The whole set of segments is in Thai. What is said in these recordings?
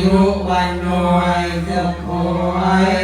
ยุวันโนยสุขโขย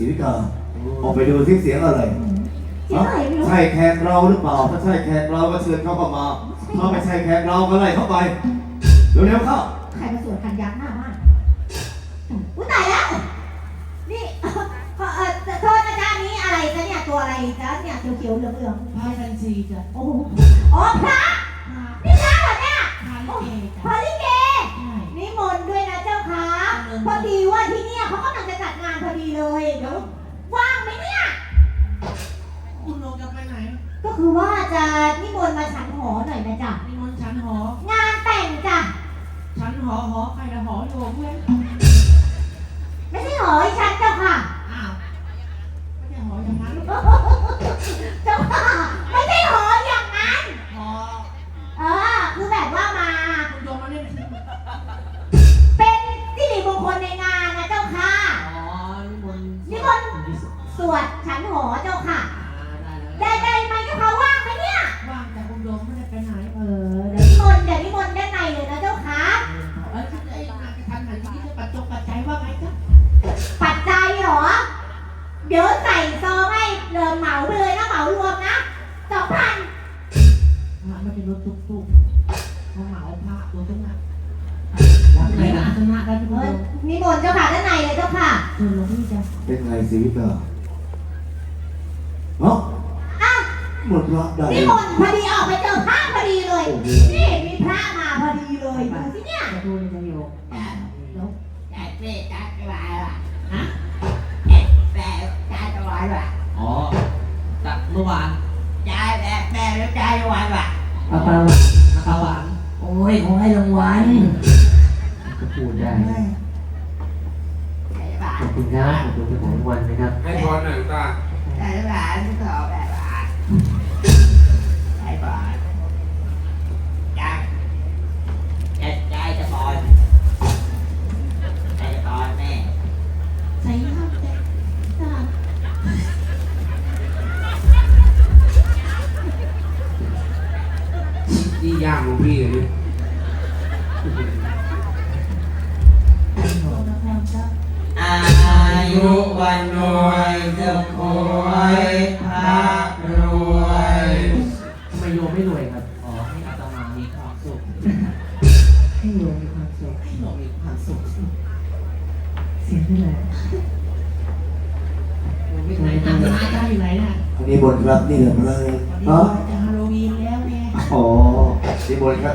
ศิวิกาออกไปดูที่เสียงอะไรเสียงอะไรไม่รู้ ใช่แขกเราหรือเปล่า ถ้าใช่แขกเราก็เชิญเข้ามาถ้าไม่ใช่แขกเราก็ไล่เข้าไปเร็วๆเข้าใครมาสวดคันยักษ์หน้าบ้านอุ้ยตายแล้ว นี่ เอ่อเอ่อโทษนะจ๊ะนี่อะไรจ๊ะเนี่ยตัวอะไรจ๊ะเนี่ยเขียวๆเหลืองพายแฟนซีจ้ะๆโอ้โห อ๋อพระนี่พระเหรอเนี่ยพายลิเกพระจ้ะลิเก พอดีว่าที่เนี่ยเขากำลังจะจัดงานพอดีเลยเดี๋ยวว่างไหมเนี่ย คุณลงจะไปไหนก็คือว่าจะนิมนต์มาฉันหอหน่อยนะจ๊ะนิมนต์ชั้นหอ งานแต่งจ้ะชั้นหอหอใครละหอโยมเพื่อนไม่ใช่หอให้ฉันเจ้าค่ะอ้าวไม่ใช่หออย่างนั้น มนต์เจ้าค่ะด้านในเลยเจ้าค่ะเชิญหลวงพี่จ้ะเป็นไงศิวิกาเนาะอ้าวหมดละได้นิมนต์พอดีออกไปเจอพระพอดีเลยโอ้โหนี่มีพระมาพอดีเลยดูสิเนี่ยจะดูจะโยมแล้ว Chạy về chạy cái bài là ฮะ Chạy về chạy cái bài là อ๋อจากเมื่อวาน Chạy về về nó chạy cái bài là อาปาอาปาหวาน Ôi không hay lần quán ก็พูดได้ Chạy cái ขอบคุณนะขอบคุณที่ผมทุกวันนะครับให้พรหน่อยคุตาแต่หลานขอแบบหลานไอ้บอลจังแอดได้จะบอล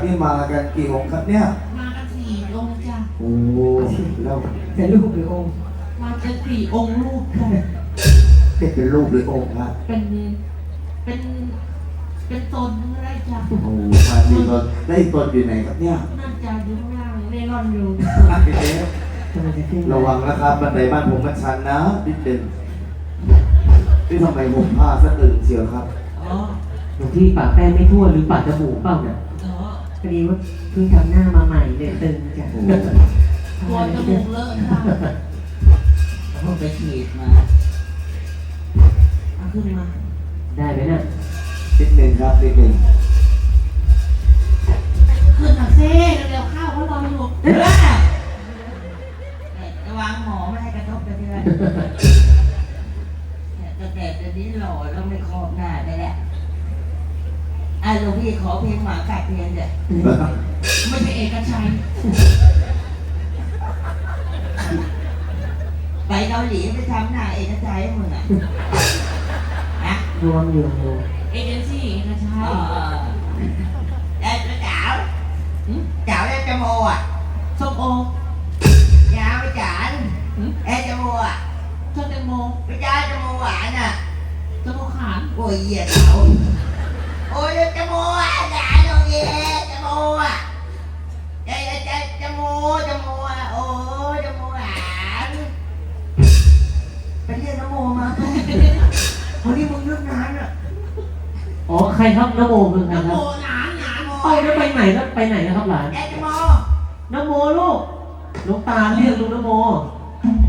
นี่บนครับนี่มากันกี่องค์ครับเนี่ย มากันสี่องค์จ้ะ โอ้แล้วเป็นลูกหรือองค์มากันสี่องค์ลูกค่ะเป็นเป็นรูปหรือองค์ครับเป็น เป็น เป็นตนอะไรจ้ะโอ้มาดีตนได้วอีกตนอยู่ไหนครับเนี่ยน่าจะอยู่ข้างล่างเร่ร่อนอยู่นั่นพี่เจ๊กำลังจะขึ้นระวังนะครับบันไดบ้านผมมันชันนะนิดเด่นนี่ทำไมผมผ้าสะอึกเชียวครับ อ๋อหลวงพี่ปากแป้งไม่ทั่วหรือปากจมูกเปล่าเนี่ยอ๋อ พอดีว่าเพิ่งทำหน้ามาใหม่เลยตึงจ้ะโอ้ตัวจมูกเลอะค่ะผมไปฉีดมาเอาขึ้นมา ได้ไหมน่ะนิดหนึ่งครับนิดหนึ่งขึ้นมาเซ่เร็วๆเข้าเขารออยู่ อเพลงหมากัดเพลงเดี๋ยวไม่ใช่เอกชัยไปเกาหลีไปทำหน้าเอกชัยให้มึงอะนะรวมอยู่เอเจนซี่เอกชัเอยอได้แล้วจ๋าวหึจ๋าวได้จมูกอะส้มโอยาวไปจ๋านไอ้จมูกอะชอบแตงโมไปจ้าจมูกหวานอะจมูกขานโอ้ยเหยียดเขา โอ้ยจมูกอะจ๋าโดนเหยียดจมูกอะใจใจจมูกจมูกอะโอ้ยจมูกหวานไปเรียกน้ำโมมาคนที่มึงเลือกนานอะอ๋อใครครับนโมคือใครน้ำคโมรับหลานหลานไปแล้วไปไหนแล้วไปไหนนะครับหลานไอ้จมูกนโมลูกหลวงตาเรียกลูกนโม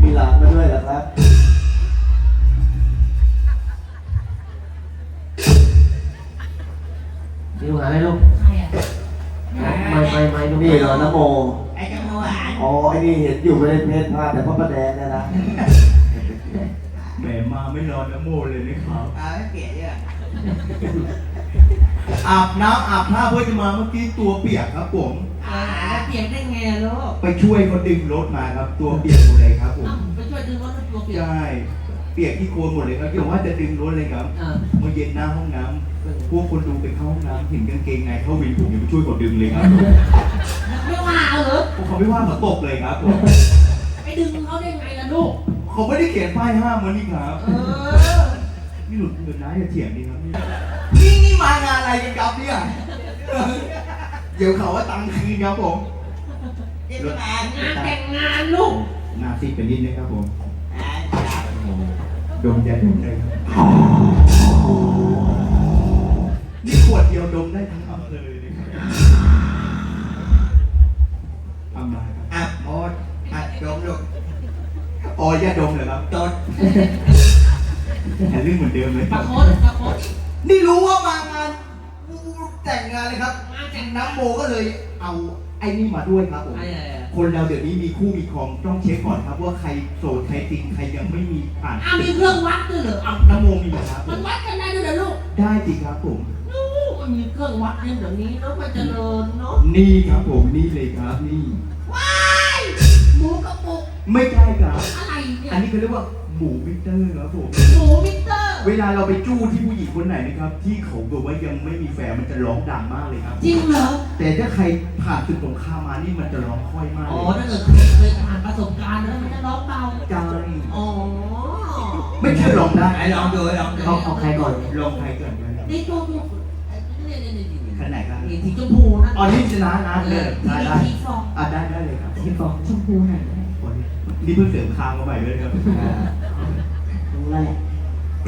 มีหลานมาด้วยเหรอครับ เดี๋ยวหาอะไรลูกใครอะไม่ไม่ไม่ลูกนี่เหรอนะโม ไอ้จมูกหวานอ๋อ ไอ้นี่เห็นอยู่ไม่ได้เพศพลาดแต่พ่อประแดงเนี่ยนะ แหมมาไม่รอนะโมเลยนะครับเอาให้เปลี่ยนเรื่องอาบน้ำอาบท่าเพื่อจะมาเมื่อกี้ตัวเปียกครับผม อ่าแล้วเปลี่ยนได้ไงอะลูกไปช่วยเขาดึงรถมาครับ ตัวเปียกหมดเลยครับผม อ้าวไปช่วยดึงรถให้ตัวเปลี่ยนใช่ เปียกที่โคนหมดเลยครับเดี๋ยวว่าจะดึงรถเลยครับเออเมื่อเย็นหน้าห้องน้ำพวกคนดูไปเข้าห้องน้ำเห็นกางเกงในเข้าวินผมยังไปช่วยกดดึงเลยครับไม่ว่าเหรอพวกเขาไม่ว่าเขาตบเลยครับผมไปดึงเขาได้ไงล่ะลูก เขาไม่ได้เขียนป้ายห้ามมันนี่ครับเออ นี่หลุดเงินนะอย่าเถียงดีครับนี่นี่มางานอะไรกันครับเนี่ยเดี๋ยวเขาว่าตังค์คืนครับผมเรื่องงานงานแต่งงานลูก หนาซีดไปนิดนึงครับผมอ่าครับ ดมใจดมใจครับนี่ขวดเดียวดมได้ทั้งอำเภอเลยนะครับทำมาครับอะโอ๊ตอะจมลูกอ๋อยาดมเหรอครับจดแต่เรื่องเหมือนเดิมเลยคปรัระบโคดปะโคดนี่รู้ว่ามางานแต่งงานเลยครับงานแต่งน้ำโมก็เลยเอาไอ้นี่มาด้วยครับผม ไอ้ คนเราเดี๋ยวนี้มีคู่มีครองต้องเช็คก่อนครับว่าใครโสดใครจริงใครยังไม่มีผ่านอ้าวมีเครื่องวัดด้วยเหรออะน้ำโมมีครับผมันมวัดกันได้ด้วยเหรอลูกได้สิครับผมนู้มันมีเครื่องวัดเนี่ยเดี๋ยวนี้เนาะมันเจริญเนาะนี่ครับผมนี่เลยครับนี่ ว้ายหมูกระปุกไม่ใช่ครับ อะไรเนี่ยอันนี้เขาเรียกว่าหมูมิเตอร์ครับผม หมูมิเตอร์ เวลาเราไปจู้ที่ผู้หญิงคนไหนนะครับ ที่เขาบอกว่ายังไม่มีแฟนมันจะร้องดังมากเลยครับ จริงเหรอ แต่ถ้าใครผ่านศึกสงครามมานี่มันจะร้องค่อยมากอ๋อเลยถ้าเกิดเคยผ่านประสบการณ์แล้วมันจะร้องเบาใช่อ๋อไม่เชื่อลองได้ไอ้ลองดูลองดูเอาเอาใครก่อนลองใครก่อนกันนี่ตัวตัวเนี่ยเนี่ยเนี่ยเนี่ยขนาดไหนครับนี่สีชมพูนะอ๋อนี่ชนะนะเลยได้ได้สีฟองอะได้ได้เลยครับที่ฟองชมพูไหนวันนี้นี่เพิ่งเสริมคางมาใหม่เลยครับรู้แล้วแหละ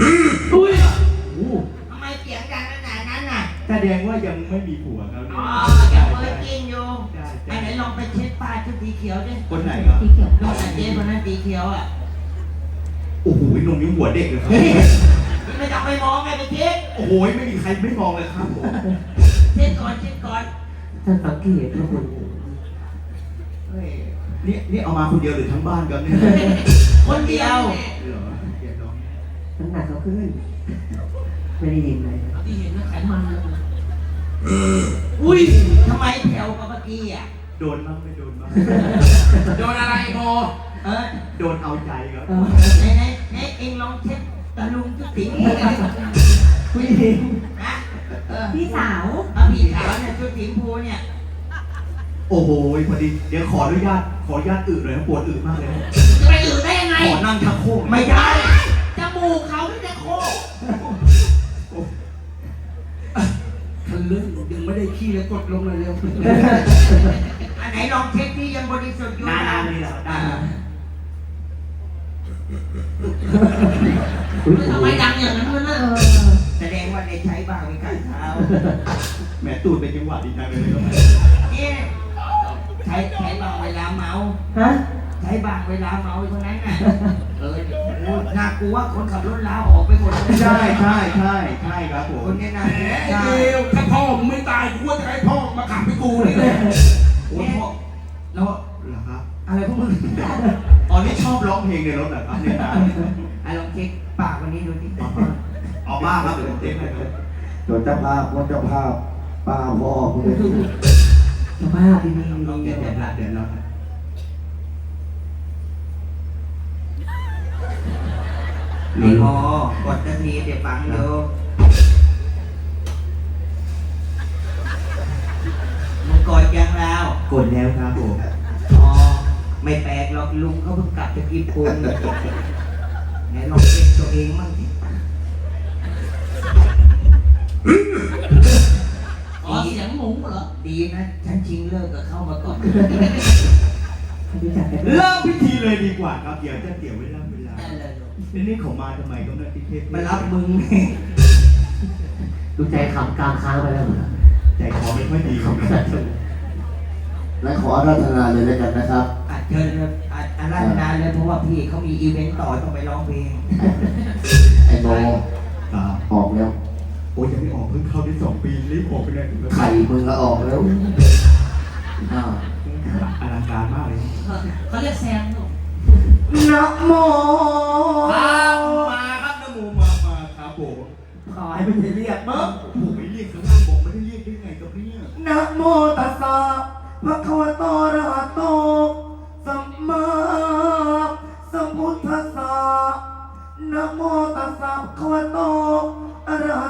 อุ้ยโอ้ทำไมเสียงดังขนาดนั้นน่ะแสดงว่ายังไม่มีผัวครับอ๋อเนี่ยยังเปิดกินอยู่ใช่ไอ้ใช่ไหนลองไปเช็ดป้ายชุดสีเขียวดิคนไหนครับ สีเขียวลูกแต่เจ๊คนนั้นสีเขียวอะโอ้โหนมนิ้วหัวเด็กเลยครับไม่ต้องไปมองไงไปเช็ดโอ้โหไม่มีใครไม่มองเลยครับผมเช็ดก่อนเช็ดก่อนท่านสังเกตนะคุณเฮ้ยนี่นี่เอามาคนเดียวหรือทั้งบ้านกันเนี่ยคนเดียว เหรอเดี๋ยวน้อง น้ำหนักเขาขึ้น ไม่ได้ยินเลยที่เห็นนะไขมันเลยอุ้ยทำไมแถวกับเมื่อกี้อะ โดนบ้างไม่โดนบ้าง โดนอะไรโมเออโดนเอาใจครับ ไหนไหนไหนเองลองเช็คตะลุงจุดติ๋งดูนะผู้หญิงนะเออพี่สาวเอาพี่สาวเนี่ยจุดติ๋งภูเนี่ย โอ้โหพอดี เดี๋ยวขออนุญาต ขออนุญาตอึเลยนะปวดอึมากเลยนะจะไปอื่นได้ยังไง ขอนั่งทักโค้งไม่ได้จ มูกเขาไม่ได้โคกทะลึ่งยังไม่ได้ขี้เลยกดลงเลยเร็วอันไหนลองเช็คที่ยังบริสุทธิ์อยู่นานๆนี่แหละนานทำไมดังอย่างนั้นวะเอน่ะอแสดงว่าได้ใช้บ้างมีการเท้าๆแหมตูดเป็นจังหวะดีจังเลยก็ไม่เนี่ยใช้ใช้บางเวลาเมาฮะ ใช้บางเวลาเมาเท่านั้นน่ะเออโอ้น่ากลัวคนขับรถลาออกไปหมดเลยใช่ใช่ใช่ใช่ครับผมคนเนี้ยน่ากลัวไอ้เดียวถ้าพ่อมึงไม่ตายกูว่าจะให้พ่อมาขับให้กูนี่แหละโอ้ยพ่อแล้วเหรอครับอะไรพวกมึงอ๋อนี่ชอบร้องเพลงในรถเหรอครับเนี่ยนะอะลองเช็คปากวันนี้ดูที่เอาบ้าครับเดี๋ยวผมเต้นให้ครับโดนเจ้าภาพว่าเจ้าภาพป้าพ่อคุณเลย สภาพดีลองเดี๋ยวเดี๋ยวเดี๋ยวเร ไอ้พอกดนาทีเดี๋ยวฟังดูมึงกดยังแล้วกดแล้วครับผมอ๋อไม่แปลกหรอกลุงเขาเพิ่งกลับจากญี่ปุ่นไหนลองเช็คตัวเองมั่งสิอ๋อเสียงหมูเหรอ ดีนะ ฉันชิงเลิกกับเข้ามาก่อนๆ รู้จักกันด้วยเริ่มพิธีเลยดีกว่าครับเดี๋ยวจะเดี๋ยวเวลาเวลานั่นแหละลูกนี่นี่เขามาทำไมก็ไม่ติเทศมารับมึงดูใจขำกลางค้างไปแล้วเหรอใจคอไม่ค่อยดีครับและขออาราธนาเลยแล้วกันนะครับอาจเชิญเลยอาจอาราธนาเลยเพราะว่าพี่เขามีอีเวนต์ต่อต้องไปร้องเพลงไอ้โมครับออกแล้วโอ้ยยังไม่ออกเพิ่งเข้าได้สองปีรีบออกไปเลยไข่มึงก็ออกแล้วอ้าวอลัง การมากเลยเขาเรียกแซมลูกนะโมครับมาครับนโมมามาครับผมขอให้ไม่ได้เรียกเมื่อผมไม่เรียกข้างล่างบอกไม่ได้เรียกได้ไงกับเนี่ยนะโมตัสสะภะคะวะโตอะระหะโตสัมมาสัมพุทธัสสะนะโมตัสสะภะคะวะโตอะระหะ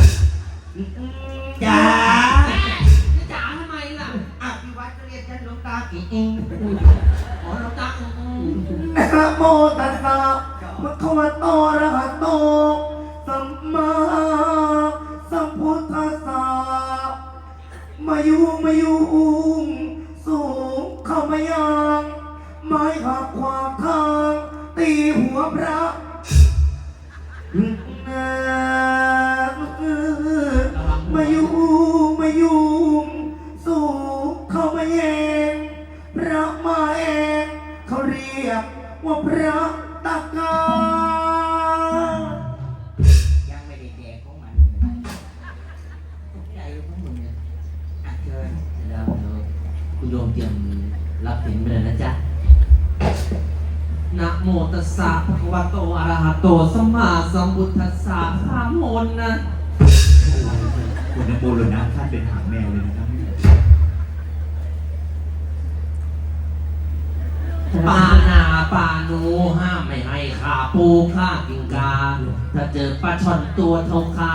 ตัวเท่าขา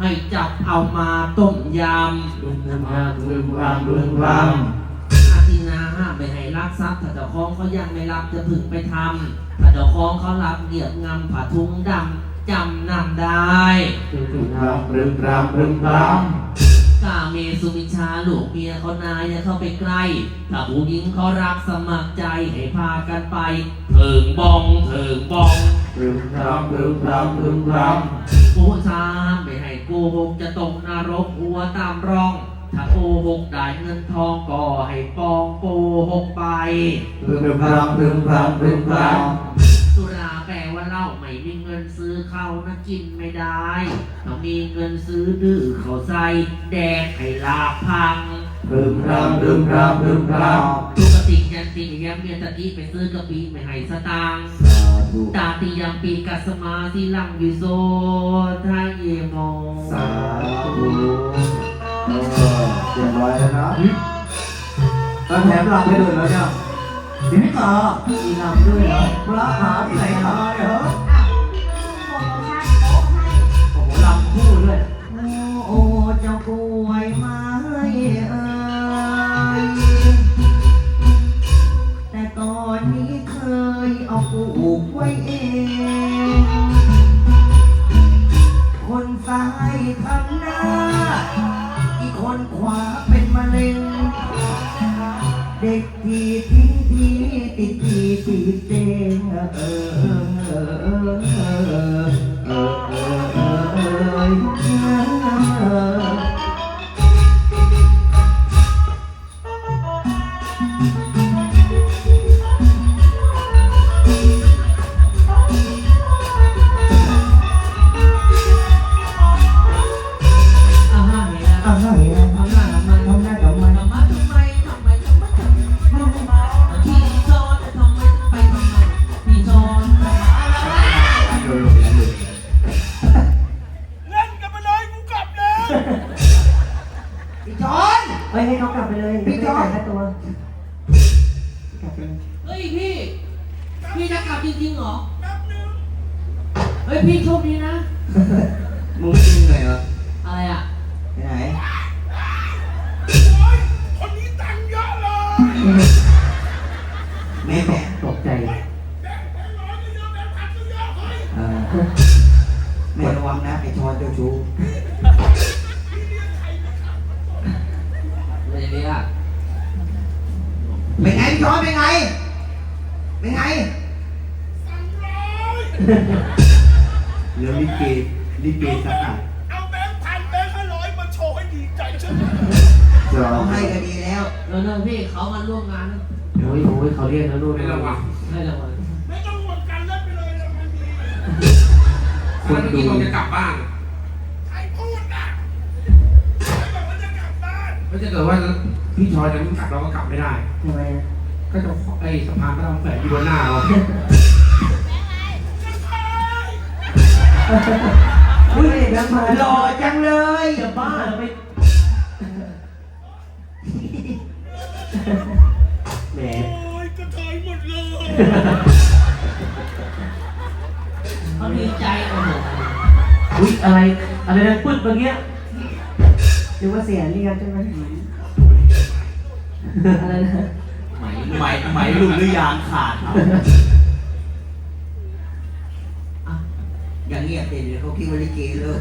ให้จับเอามาต้มยำรุมรำรุมรำรุมรอาทินาห้ามไม่ให้รักทรัพย์ถ้าเจ้าของเขายังไม่รับจะพึงไปทำถ้าเจ้าของเขารับเหยียบงำผ้าทุงดำจำนำได้ำรุมรำรุมรำรุมรกาเมสุมิชาลูกเมียเขานายอย่าเข้าไปใกล้ ถ้าผู้หญิงเขารักสมัครใจให้พากันไปเถิงบองเถิงบองำรุมรำรุมรำรุมรผู้ชายไม่ให้โกหกจะตกนรกหัวตามร่อง ถ้าโกหกได้เงินทองก็ให้ปองโกหกไปพึมพำพึมพำพึมพสุราแปลว่าเหล้าไม่มีเงินซื้อเข้านะกินไม่ได้ต้องมีเงินซื้อดื้อเขาใส่แดกให้ลาบพังำพึมพำพึมพำพึมพปก ติยันติแย้มเมียตะกี้ไปซื้อกะปิไม่ให้สตางค์ำสาธุตาติยังปีกัสมาสิลังวิโซทายเยโมสาธุเออเรียบร้อยแล้วนะแล้วแถมรำให้ด้วยแล้วเนี่ยสิงตามีลำด้วยเหรอพระหาที่ไหนมาเนี่ยเหรอโอ้โหลำคู่ด้วยโอ้เจ้ากล้ว ผูกไว้เอง คนซ้ายทำหน้า อีกคนขวาเป็นมะเร็ง เด็กทีทิ้งทีติดทีติดเตงเออ พี่จอนเฮ้ยให้เขากลับไปเลยพี่จอร์จไม่ได้จ่ายค่าตัวกลับไปเลยเฮ้ยพี่ พี่จะกลับจริงๆเหรอแป๊บนึงเฮ้ยพี่โชคดีนะ มึงจริงเลยเหรออะไรอะไปไหนแม่แม่ตกใจเออแม่ระวังนะไอ้ชอนเจ้าชู้ เรียกเป็นไงพี่ชอนเป็นไง เป็นไงเรื่องลิเกลิเกสะอาดเอาแบงค์พันแบงค์ห้าร้อยมาโชว์ให้ดีใจใช่ไหมสาเอาธุให้ก็ดีแล้วเออเนอะพี่เขามาร่วมงานนะโอ้ยโอ้ยเขาเรียกแล้วนู่นให้รางวัลให้รางวัลไม่ต้องห่วงกันเล่นไปเลยรางวัลดีคนดูใค บ้านก็จะเกิดว่าพี่ชอยจะไม่กลับเราก็กลับไม่ได้ ทำไมอะก็จะไอ้สะพานพระรามแฝงอยู่บนหน้าเราอุ้ยแบงค์มาหล่อจังเลยจะบ้าเหรอไปแหมโอ้ยกระเทยหมดเลยเขาดีใจโอ้โหอุ้ยอะไรอะไรนะปึ๊ดเมื่อกี้ หรือว่าเสียเรียกใช่ไหมอะไรนะไหมไหมไหมหลุดหรือยางขาดครับอย่างเงียบเดี๋ยวเขาคิดว่าลิเกเลย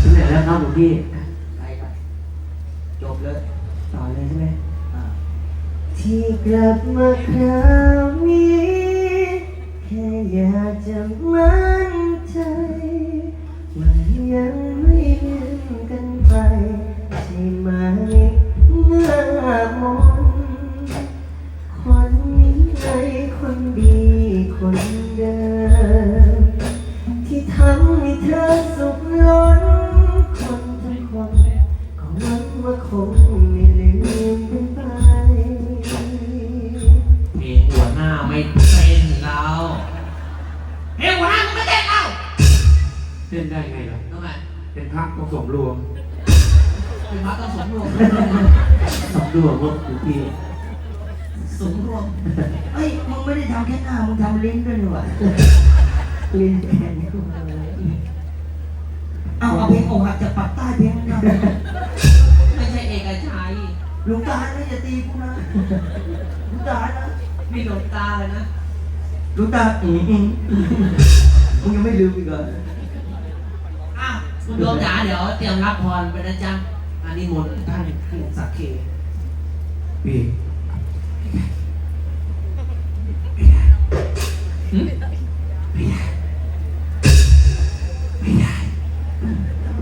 ถึงไหนแล้วครับหลวงพี่ไปไปจบเลยต่อเลยใช่ไหมอ่าที่กลับมาคราวนี้แค่อยากจะมั่นใจว่ายังไม่ลืมกันไปใช่ไหมเมื่อมนคนนี้เลยคนดีคนเดิมที่ทำให้เธอสุขล้นคนทั้งคนก็หวังว่าคงไม่ลืมกันไปเพลงหัวหน้าไม่เต้นเราเพลงหัวหน้ามึงไม่เต้นเราเต้นได้ไงล่ะทำไมเป็นพระต้องสมร สองดวงว่าหลวงพี่สมรวมเฮ้ย มึงไม่ได้ทำแค่หน้า มึงทำลิ้นด้วยนี่หว่าลิ้นแข็งขึ้นมาเลยเอาเอาเพลงอกหักจากปากใต้เพลงนั้นนะไม่ใช่เอกชัยหลุงตานะอย่าตีกูนะหลุงตานะมีหลวงตาเลยนะหลุงตาอืมอืมมึงยังไม่ลืมอีกเหรออ้าวคุณโยมจ๋าเดี๋ยวเตรียมรับพรไปนะจ๊ะอันนี้มนต์ท่านผู้สักเค พี่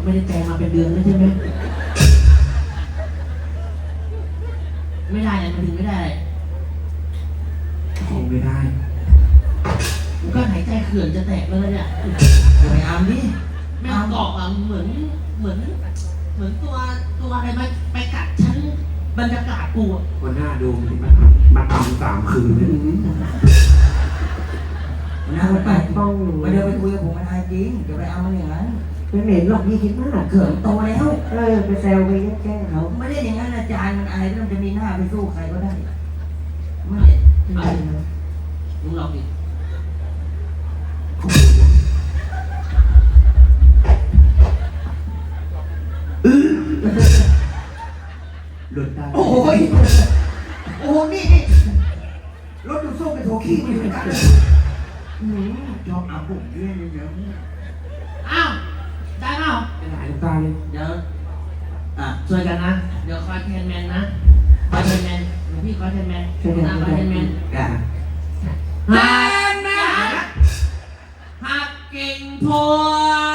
ไม่ได้แต่งมาเป็นเดือนแล้วใช่ไหมไม่ได้เลยมันถึงไม่ได้คงไม่ได้กูก็หายใจเขื่อนจะแตกแล้วเนี่ยอย่าไปเอาดิแม่งเกาะอะเหมือนเหมือน เหมือนตัวตัวอะไรมาไปกัด บรรยากาศกูอะคนหน้าดูมันมันมันทำสามคืนเลยมันน่าไปต้องมาเดินไปคุยกับผมมันอายจริงอย่าไปเอามันอย่างนั้นไม่เหม็นหรอกพี่คิดมากเขินโตแล้ว เออไปแซวไปแกล้งเขาไม่ได้อย่างนั้นอาจารย์มันอายแล้วมันจะมีหน้าไปสู้ใครก็ได้ไม่ไม่ได้นะมึงลองดิ หลุดได้โอ้ยโอ้โหนี่นี่รถดูโซ่เป็นโถขี้มันอยู่ด้วยกันอืมชอบอาบุกเรื่องเยอะๆอ้าวได้เปล่าไปไหนลูกตาเลยเดี๋ยวอะช่วยกันนะ เดี๋ยวคอยแทนแมนนะคอยแทนแมนเดี๋ยวพี่คอยแทนแมนช่วยกันนะคอยแทนแมนอะหักแมนหักกิ่งพัว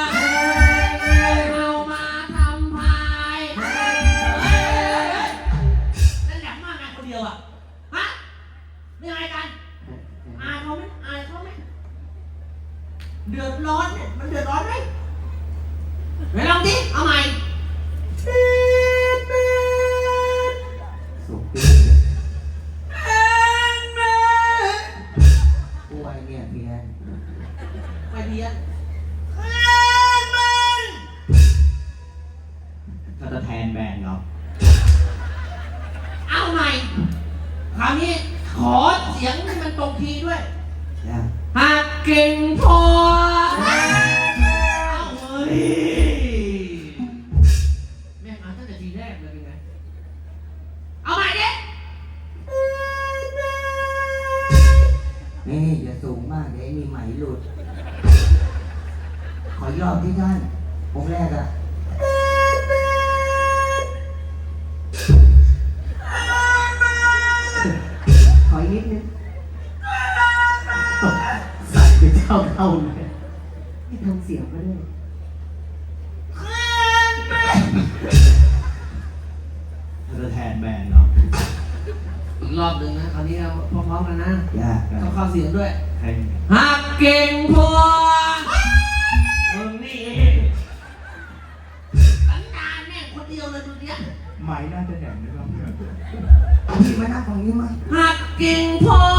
ง เก่งพวมึงนี่เองสันดานแม่งคนเดียวเลยดูเนี้ยไหมน่าจะแหนมนะครับพี่มานั่งฝั่งนี้มาหักกิ่งพอ